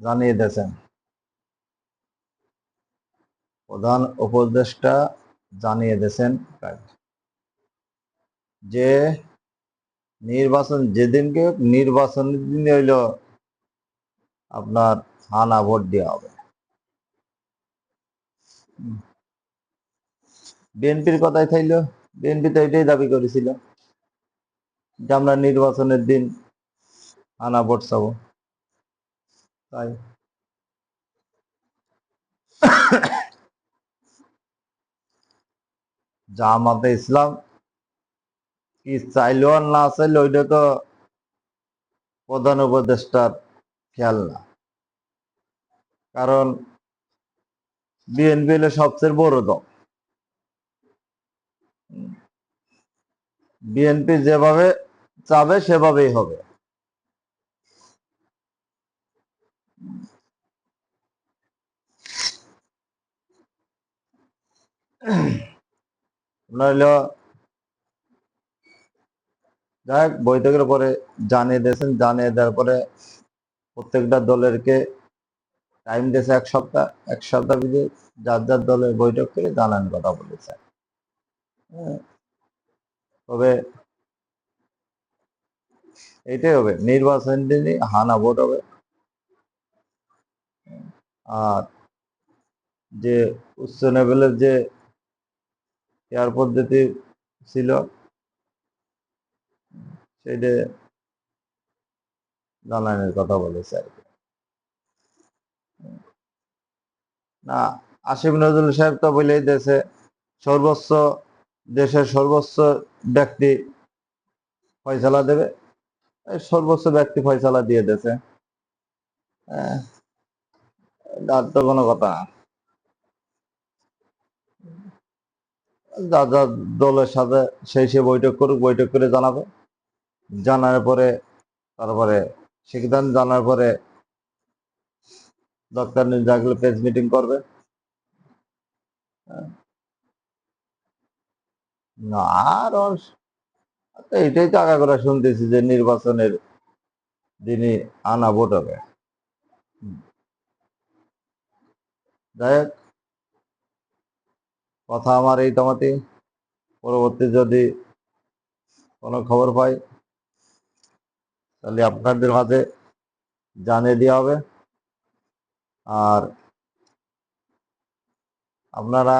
জানিয়ে দিয়েছেন। প্রধান উপদেষ্টা জানিয়ে দিয়েছেন যে নির্বাচন, যেদিনকে নির্বাচনের দিন হইল, আপনার হানা ভোট দেওয়া হবে। বিএনপির কথাই থাইল, বিএনপি তো এটাই দাবি করেছিল যে আমরা নির্বাচনের দিন হানা ভোট চাব। তাই। জামাতে ইসলাম, কি চাইলেও আর না চাইলে ওইটা তো প্রধান উপদেষ্টার খেয়াল না। কারণ বিএনপি হলো সবচেয়ে বড় দল। বিএনপি যেভাবে চাবে সেভাবেই হবে। বৈঠকের পরে জানিয়ে দিয়েছেন, জানিয়ে দেওয়ার পরে প্রত্যেকটা দলেরকে টাইম দিয়েছে এক সপ্তাহ এক সপ্তাহ ভিতরে যার যার দলের বৈঠক করে জানান কথা বলেছে হ্যাঁ। তবে এইটাই হবে, নির্বাচন হানা ভোট হবে আর যে উচ্চ লেভেলের যে এয়ার পদ্ধতি ছিল সেইটা জানানোর কথা বলেছে আর কি। না আসিফ নজরুল সাহেব তো বলেই দিয়েছে সর্বোচ্চ দেশের সর্বোচ্চ ব্যক্তি ফয়সালা দেবে। সর্বোচ্চ ব্যক্তি ফয়সালা দিয়ে দিয়েছে। হ্যাঁ, আর তো কোনো কথা না যা যা দলের সাথে সেই সে বৈঠক করুক, বৈঠক করে জানাবে জানার পরে, তারপরে সিদ্ধান্ত জানার পরে দরকার নেই জাগলে প্রেস মিটিং করবে। না, আর এটাই তো আগা করে শুনতেছি যে নির্বাচনের দিনই আনা ভোট হবে। যাই হোক, কথা আমার এই তোমাতে। পরবর্তী যদি কোনো খবর পাই, তাহলে আপনাদের মাঝে জানিয়ে দেওয়া হবে। আর আপনারা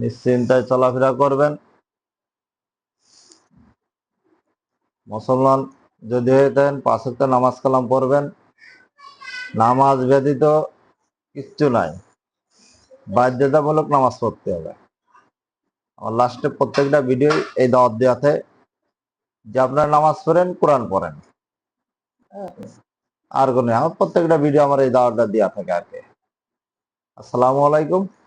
নিশ্চিন্তায় চলাফেরা করবেন। মুসলমান যদি হয়ে থাকেন, পাঁচ নামাজ কালাম পড়বেন। নামাজ ব্যতীত কিচ্ছু নাই। বাধ্যতামূলক নামাজ পড়তে হবে। আমার লাস্টে প্রত্যেকটা ভিডিও এই দাওয়াত দেওয়াতে যে আপনারা নামাজ পড়েন, কোরআন পড়েন। আর কোনো প্রত্যেকটা ভিডিও আমার এই দাওয়াতটা দেওয়া থাকে আর কি। আসসালামু আলাইকুম।